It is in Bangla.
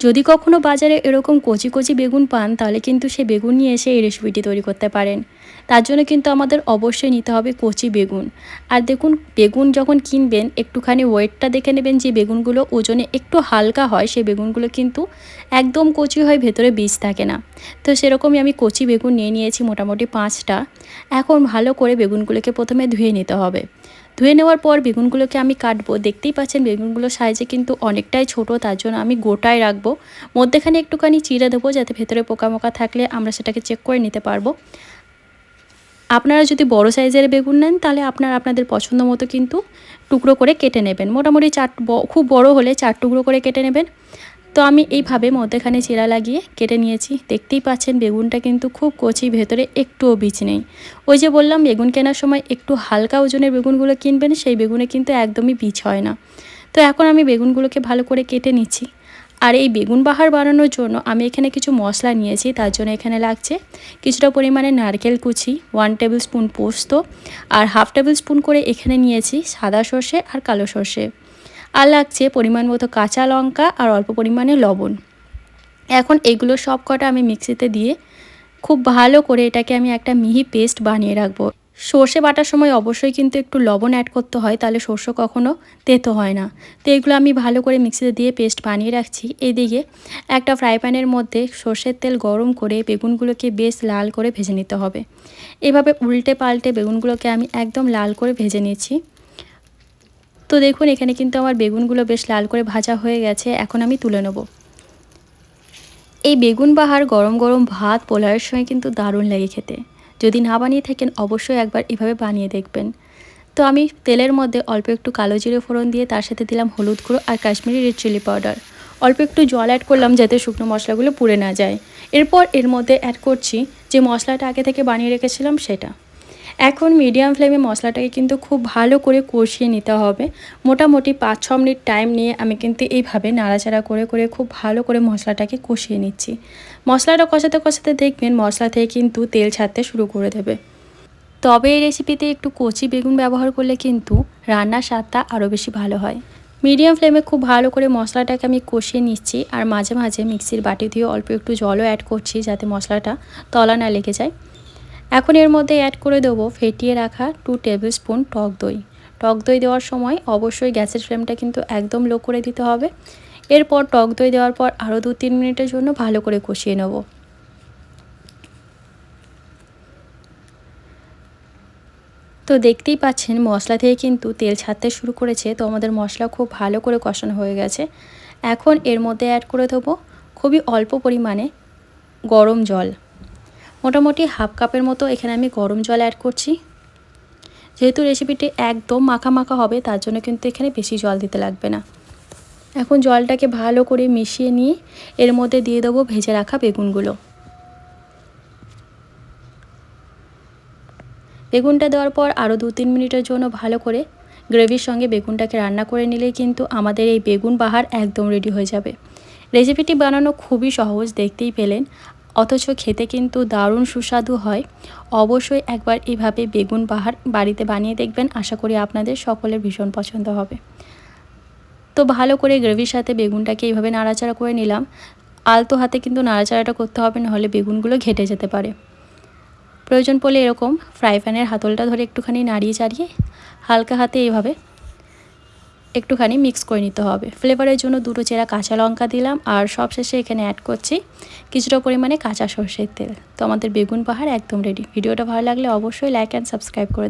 যদি কখনও বাজারে এরকম কচি কচি বেগুন পান, তাহলে কিন্তু সে বেগুন নিয়ে এসে এই রেসিপিটি তৈরি করতে পারেন। তার জন্য কিন্তু আমাদের অবশ্যই নিতে হবে কচি বেগুন। আর দেখুন, বেগুন যখন কিনবেন, একটুখানি ওয়েটটা দেখে নেবেন যে বেগুনগুলো ওজনে একটু হালকা হয়, সেই বেগুনগুলো কিন্তু একদম কচি হয় ভেতরে বীজ থাকে না। তো সেরকমই আমি কচি বেগুন নিয়ে নিয়েছি মোটামুটি পাঁচটা। এখন ভালো করে বেগুনগুলোকে প্রথমে ধুয়ে নিতে হবে। ধুয়ে নেওয়ার পর বেগুনগুলোকে আমি কাটবো। দেখতেই পাচ্ছেন বেগুনগুলো সাইজে কিন্তু অনেকটাই ছোট, তার জন্য আমি গোটায় রাখব। মধ্যেখানে একটুখানি চিড়ে দেবো, যাতে ভেতরে পোকামোকা থাকলে আমরা সেটাকে চেক করে নিতে পারব। আপনারা যদি বড় সাইজের বেগুন নেন, তাহলে আপনারা, আপনাদের পছন্দ মতো কিন্তু টুকরো করে কেটে নেবেন। মোটামুটি চার খুব বড় হলে চার টুকরো করে কেটে নেবেন। তো আমি এইভাবে মধ্যেখানে চিরা লাগিয়ে কেটে নিয়েছি। দেখতেই পাচ্ছেন বেগুনটা কিন্তু খুব কচি ভেতরে একটুও বীজ নেই। ওই যে বললাম, বেগুন কেনার সময় একটু হালকা ওজনের বেগুনগুলো কিনবেন, সেই বেগুনে কিন্তু একদমই বীজ হয় না। তো এখন আমি বেগুনগুলোকে ভালো করে কেটে নিচ্ছি। আর এই বেগুন বাহার বানানোর জন্য আমি এখানে কিছু মশলা নিয়েছি, তার জন্য এখানে লাগছে কিছুটা পরিমাণে নারকেল কুচি ওয়ান টেবিল স্পুন পোস্ত আর হাফ টেবিল স্পুন করে এখানে নিয়েছি সাদা সর্ষে আর কালো সর্ষে। আর লাগছে পরিমাণ মতো কাঁচা লঙ্কা আর অল্প পরিমাণে লবণ। এখন এগুলো সব কটা আমি মিক্সিতে দিয়ে খুব ভালো করে এটাকে আমি একটা মিহি পেস্ট বানিয়ে রাখব। সর্ষে বাটার সময় অবশ্যই কিন্তু একটু লবণ অ্যাড করতে হয়, তাহলে সর্ষে কখনও তেতো হয় না। তো এগুলো আমি ভালো করে মিক্সিতে দিয়ে পেস্ট বানিয়ে রাখছি। এদিকে একটা ফ্রাই প্যানের মধ্যে সর্ষের তেল গরম করে বেগুনগুলোকে বেশ লাল করে ভেজে নিতে হবে। এভাবে উল্টে পাল্টে বেগুনগুলোকে আমি একদম লাল করে ভেজে নিয়েছি তো দেখুন, এখানে কিন্তু আমার বেগুনগুলো বেশ লাল করে ভাজা হয়ে গেছে, এখন আমি তুলে নেব। এই বেগুন বাহার গরম গরম ভাত পোলাওয়ের সময় কিন্তু দারুণ লাগে খেতে। যদি না বানিয়ে থাকেন, অবশ্যই একবার এভাবে বানিয়ে দেখবেন। তো আমি তেলের মধ্যে অল্প একটু কালো জিরে ফোড়ন দিয়ে তার সাথে দিলাম হলুদ গুঁড়ো আর কাশ্মীরি রেড চিলি পাউডার অল্প একটু জল অ্যাড করলাম যাতে শুকনো মশলাগুলো পুড়ে না যায়। এরপর এর মধ্যে অ্যাড করছি যে মশলাটা আগে থেকে বানিয়ে রেখেছিলাম সেটা। এখন মিডিয়াম ফ্লেমে মশলাটাকে কিন্তু খুব ভালো করে কষিয়ে নিতে হবে। মোটামুটি পাঁচ ছ মিনিট টাইম নিয়ে আমি কিন্তু এইভাবে নাড়াচাড়া করে করে খুব ভালো করে মশলাটাকে কষিয়ে নিচ্ছি। মশলাটা কষাতে কষাতে দেখবেন মশলা থেকে কিন্তু তেল ছাড়তে শুরু করে দেবে। তবে এই রেসিপিতে একটু কচি বেগুন ব্যবহার করলে কিন্তু রান্নার স্বাদটা আরও বেশি ভালো হয়। মিডিয়াম ফ্লেমে খুব ভালো করে মশলাটাকে আমি কষিয়ে নিচ্ছি আর মাঝে মাঝে মিক্সির বাটি দিয়ে অল্প একটু জলও অ্যাড করছি যাতে মশলাটা তলা না লেগে যায়। এখন এর মধ্যে অ্যাড করে দেবো ফেটিয়ে রাখা টু টেবিল স্পুন টক দই। টক দই দেওয়ার সময় অবশ্যই গ্যাসের ফ্লেমটা কিন্তু একদম লো করে দিতে হবে। এরপর টক দই দেওয়ার পর আরও দু তিন মিনিটের জন্য ভালো করে কষিয়ে নেব। তো দেখতেই পাচ্ছেন মশলা থেকে কিন্তু তেল ছাড়তে শুরু করেছে, তো আমাদের মশলা খুব ভালো করে কষানো হয়ে গেছে। এখন এর মধ্যে অ্যাড করে দেবো খুবই অল্প পরিমাণে গরম জল। মোটামুটি হাফ কাপের মতো এখানে আমি গরম জল অ্যাড করছি। যেহেতু রেসিপিটি একদম মাখা মাখা হবে, তার জন্য কিন্তু এখানে বেশি জল দিতে লাগবে না। এখন জলটাকে ভালো করে মিশিয়ে নিয়ে এর মধ্যে দিয়ে দেবো ভেজে রাখা বেগুনগুলো। বেগুনটা দেওয়ার পর আরও দু তিন মিনিটের জন্য ভালো করে গ্রেভির সঙ্গে বেগুনটাকে রান্না করে নিলেই কিন্তু আমাদের এই বেগুন বাহার একদম রেডি হয়ে যাবে। রেসিপিটি বানানো খুবই সহজ, দেখতেই পেলেন। অথচ খেতে কিন্তু দারুণ সুস্বাদু হয়। অবশ্যই একবার এভাবে বেগুন বাহার বাড়িতে বানিয়ে দেখবেন। আশা করি আপনাদের সকলের ভীষণ পছন্দ হবে। তো ভালো করে গ্রেভির সাথে বেগুনটাকে এইভাবে নাড়াচাড়া করে নিলাম। আলতো হাতে কিন্তু নাড়াচাড়াটা করতে হবে, নাহলে বেগুনগুলো ঘেটে যেতে পারে। প্রয়োজন পড়লে এরকম ফ্রাই প্যানের হাতলটা ধরে একটুখানি নাড়িয়ে চাড়িয়ে হালকা হাতে এইভাবে একটুখানি মিক্স করে নিতে হবে। ফ্লেভারের জন্য দুটো চেরা কাঁচা লঙ্কা দিলাম আর সবশেষে এখানে অ্যাড করছি কিছুটা পরিমাণে কাঁচা সর্ষের তেল। তো আমাদের বেগুন পাহাড় একদম রেডি ভিডিওটা ভালো লাগলে অবশ্যই লাইক অ্যান্ড সাবস্ক্রাইব করে